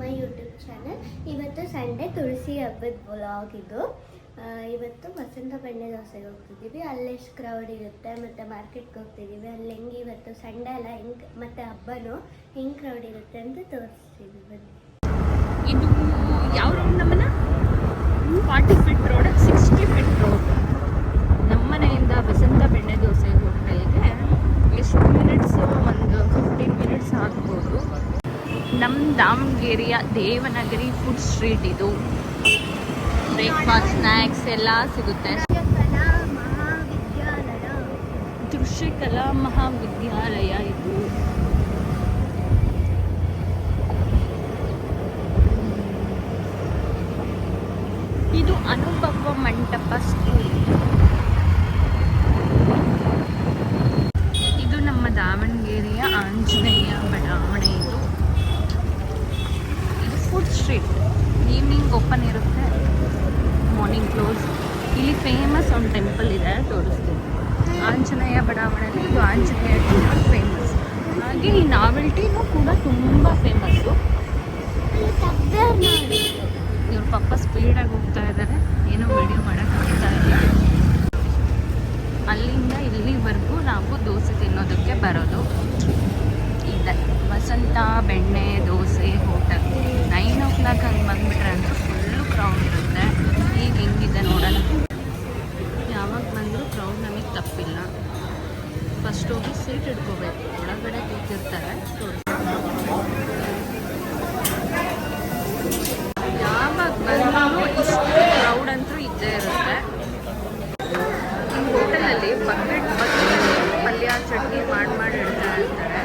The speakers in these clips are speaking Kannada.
My YouTube channel. ಇವತ್ತು ಸಂಡೇ ತುಳಸಿ ಹಬ್ಬದ ವ್ಲಾಗ್ ಇದು. ಇವತ್ತು ವಸಂತ ಬೆಣ್ಣೆ ದೋಸೆಗೆ ಹೋಗ್ತಿದ್ದೀವಿ. ಅಲ್ಲೆಷ್ಟು ಕ್ರೌಡ್ ಇರುತ್ತೆ, ಮತ್ತು ಮಾರ್ಕೆಟ್ಗೆ ಹೋಗ್ತಿದ್ದೀವಿ. ಅಲ್ಲಿ ಹೆಂಗೆ ಇವತ್ತು ಸಂಡೇ ಅಲ್ಲ, ಹೆಂಗೆ, ಮತ್ತು ಹಬ್ಬನೂ ಹೆಂಗೆ ಕ್ರೌಡ್ ಇರುತ್ತೆ ಅಂತ ತೋರಿಸ್ತೀವಿ. ಬನ್ನಿ. ಇದು ಯಾವ ರೋಡ್ ನಮ್ಮನ forty feet road sixty feet road ನಮ್ಮನೆಯಿಂದ Vasantha ಬೆಣ್ಣೆ ದೋಸೆ ದಾವಣಗೆರೆಯ ದೇವನಗರಿ ಫುಡ್ ಸ್ಟ್ರೀಟ್ ಇದು. ಬ್ರೇಕ್ಫಾಸ್ಟ್ ಸ್ನ್ಯಾಕ್ಸ್ ಎಲ್ಲ ಸಿಗುತ್ತೆ. ದೃಶ್ಯಕಲಾ ಮಹಾವಿದ್ಯಾಲಯ ಇದು ಅನುಭವ ಮಂಟಪ ಸ್ಕೂಲ್ ಇದು ನಮ್ಮ ದಾವಣಗೆರೆಯ ಆಂಜನೇಯ ಬಡಾವಣೆ ಇದು ಇದು ಫುಡ್ ಸ್ಟ್ರೀಟ್ ಈವ್ನಿಂಗ್ ಓಪನ್ ಇರುತ್ತೆ. ಮಾರ್ನಿಂಗ್ ಕ್ಲೋಸ್ ಇಲ್ಲಿ ಫೇಮಸ್ ಒಂದು ಟೆಂಪಲ್ ಇದೆ ತೋರಿಸ್ತೀನಿ. ಆಂಜನೇಯ ಬಡಾವಣೆಯಲ್ಲಿ ಇದು ಆಂಜನೇಯ ಟೆಂಪಲ್ ಫೇಮಸ್ ಹಾಗೆ ಈ ನಾವೆಲ್ಟಿನೂ ಕೂಡ ತುಂಬ ಫೇಮಸ್ಸು ಇವ್ರ ಪಪ್ಪ ಸ್ಪೀಡಾಗಿ ಹೋಗ್ತಾ ಇದ್ದಾರೆ ಏನೋ ವಿಡಿಯೋ ಮಾಡೋಕ್ಕಾಗ್ತಾ ಇಲ್ಲ. ಅಲ್ಲಿಂದ ಇಲ್ಲಿವರೆಗೂ ನಾವು ದೋಸೆ ತಿನ್ನೋದಕ್ಕೆ ಬರೋದು. ಇದೆ. ವಸಂತ, ಬೆಣ್ಣೆ, ದೋಸೆ. ಕ್ಲಾಕ್ ಹಂಗೆ ಬಂದುಬಿಟ್ರೆ ಅಂತೂ ಫುಲ್ಲು ಕ್ರೌಡ್ ಇರುತ್ತೆ. ಈಗ ಹೆಂಗಿದೆ ನೋಡೋಣ. ಯಾವಾಗ ಬಂದರೂ ಕ್ರೌಡ್ ನಮಗೆ ತಪ್ಪಿಲ್ಲ. ಫಸ್ಟ್ ಹೋಗಿ ಸೀಟ್ ಇಟ್ಕೋಬೇಕು ಒಳಗಡೆ ಕೂತಿರ್ತಾರೆ ಯಾವಾಗ ಬಂದರೂ ಇಷ್ಟು ಕ್ರೌಡ್ ಅಂತೂ ಇದ್ದೇ ಇರುತ್ತೆ ಈ ಹೋಟೆಲಲ್ಲಿ ಬಕೆಟ್ ಬಕೆಟ್ ಪಲ್ಯ ಚಟ್ನಿ ಮಾಡಿ ಮಾಡಿ ಇಡ್ತಾ ಇರ್ತಾರೆ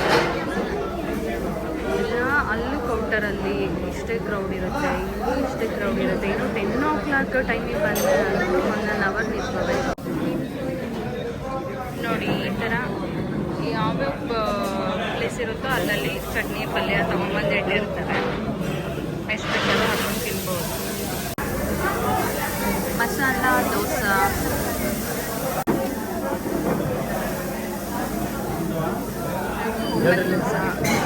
ಇಲ್ಲ ಅಲ್ಲೂ ಕೌಂಟರಲ್ಲಿ ಇಷ್ಟೇ ಕ್ರೌಡ್ ಇರುತ್ತೆ ಇಲ್ಲಿ ಇಷ್ಟೇ ಕ್ರೌಡ್ ಇರುತ್ತೆ. ಇನ್ನು ಟೆನ್ ಓ ಕ್ಲಾಕ್ ಟೈಮಿಗೆ ಬಂದರೆ ಒಂದು ಒನ್ ಅನ್ ಅವರ್ ನಿಂತ್ಕೋಬೇಕು ನೋಡಿ ಈ ಥರ ಯಾವ್ಯಾವ ಪ್ಲೇಸ್ ಇರುತ್ತೋ ಅಲ್ಲಲ್ಲಿ ಚಟ್ನಿ ಪಲ್ಯ ತೊಗೊಂಬಂದು ಇಟ್ಟಿರ್ತಾರೆ ಎಷ್ಟು ಬೇಕೆಲ್ಲ ಹಾಕೊಂಡು ತಿನ್ಬೋದು. ಮಸಾಲ ದೋಸೆ. ದೋಸೆ.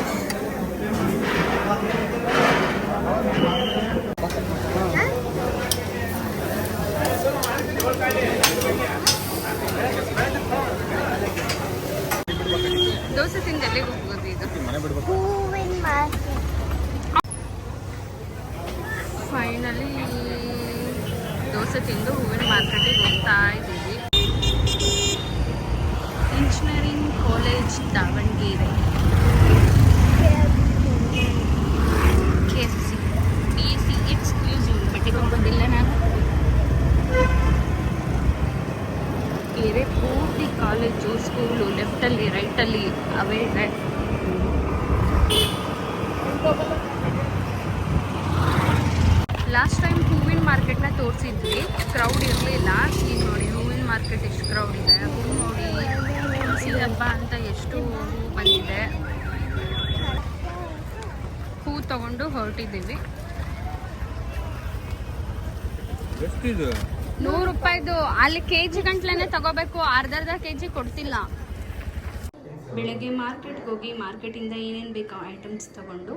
ದೋಸೆ ತಿಂದು ಎಲ್ಲಿಗೆ ಹೋಗ್ಬೋದು ಈಗ? ಹೂವಿನ ಮಾರ್ಕೆಟ್. ಫೈನಲಿ ದೋಸೆ ತಿಂದು ಹೂವಿನ ಮಾರ್ಕೆಟಿಗೆ ಹೋಗ್ತಾ ಇದ್ದೀವಿ. Engineering college Davanagere. ಕೆರೆ ಪೂರ್ತಿ ಕಾಲೇಜು ಸ್ಕೂಲು ಲೆಫ್ಟಲ್ಲಿ ರೈಟಲ್ಲಿ ಅವೇ ಇದೆ. ಲಾಸ್ಟ್ ಟೈಮ್ ಹೂವಿನ ಮಾರ್ಕೆಟ್ನ ತೋರಿಸಿದ್ವಿ. ಕ್ರೌಡ್ ಇರಲಿಲ್ಲ. ಈಗ ನೋಡಿ, ಹೂವಿನ ಮಾರ್ಕೆಟ್ ಎಷ್ಟು ಕ್ರೌಡ್ ಇದೆ. ಹೂ ನೋಡಿ, ಹುಣಸಿ ಅಂತ ಎಷ್ಟು ಹೂವು ಬಂದಿದೆ. ಹೂ ತಗೊಂಡು ಹೊರಟಿದ್ದೀವಿ. ನೂರು ರೂಪಾಯಿದು. ಅಲ್ಲಿ ಕೆ ಜಿ ತಗೋಬೇಕು. ಅರ್ಧ ಅರ್ಧ ಕೆ ಜಿ ಕೊಡ್ತಿಲ್ಲ. ಬೆಳಗ್ಗೆ ಮಾರ್ಕೆಟ್ಗೆ ಹೋಗಿ ಮಾರ್ಕೆಟಿಂದ ಏನೇನು ಬೇಕು ಐಟಮ್ಸ್ ತಗೊಂಡು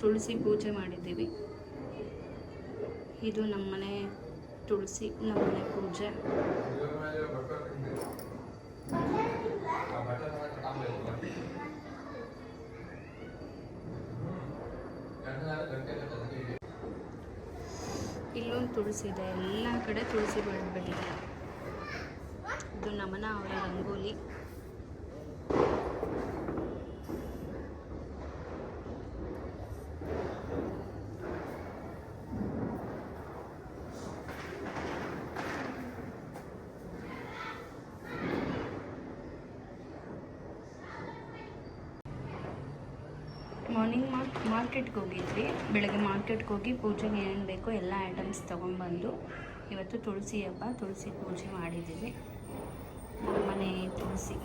ತುಳಸಿ ಪೂಜೆ ಮಾಡಿದ್ದೀವಿ. ಇದು ನಮ್ಮನೆ ತುಳಸಿ, ನಮ್ಮನೆ ಪೂಜೆ. ತುಳಸಿ ಇದೆ ಎಲ್ಲ ಕಡೆ ತುಳಸಿ ಬೆಳೆದ್ಬಿಟ್ಟಿದೆ ಇದು ನಮನ ಅವರ ರಂಗೋಲಿ. ಮಾರ್ನಿಂಗ್ ಮಾರ್ಕ್ ಮಾರ್ಕೆಟ್ಗೆ ಹೋಗಿದ್ವಿ ಬೆಳಗ್ಗೆ ಮಾರ್ಕೆಟ್ಗೆ ಹೋಗಿ ಪೂಜೆಗೆ ಏನೇನು ಬೇಕೋ ಎಲ್ಲ ಐಟಮ್ಸ್ ತೊಗೊಂಡ್ಬಂದು ಇವತ್ತು ತುಳಸಿ ಹಬ್ಬ ತುಳಸಿ ಪೂಜೆ ಮಾಡಿದ್ದೀವಿ. ಮನೆ ತುಳಸಿ.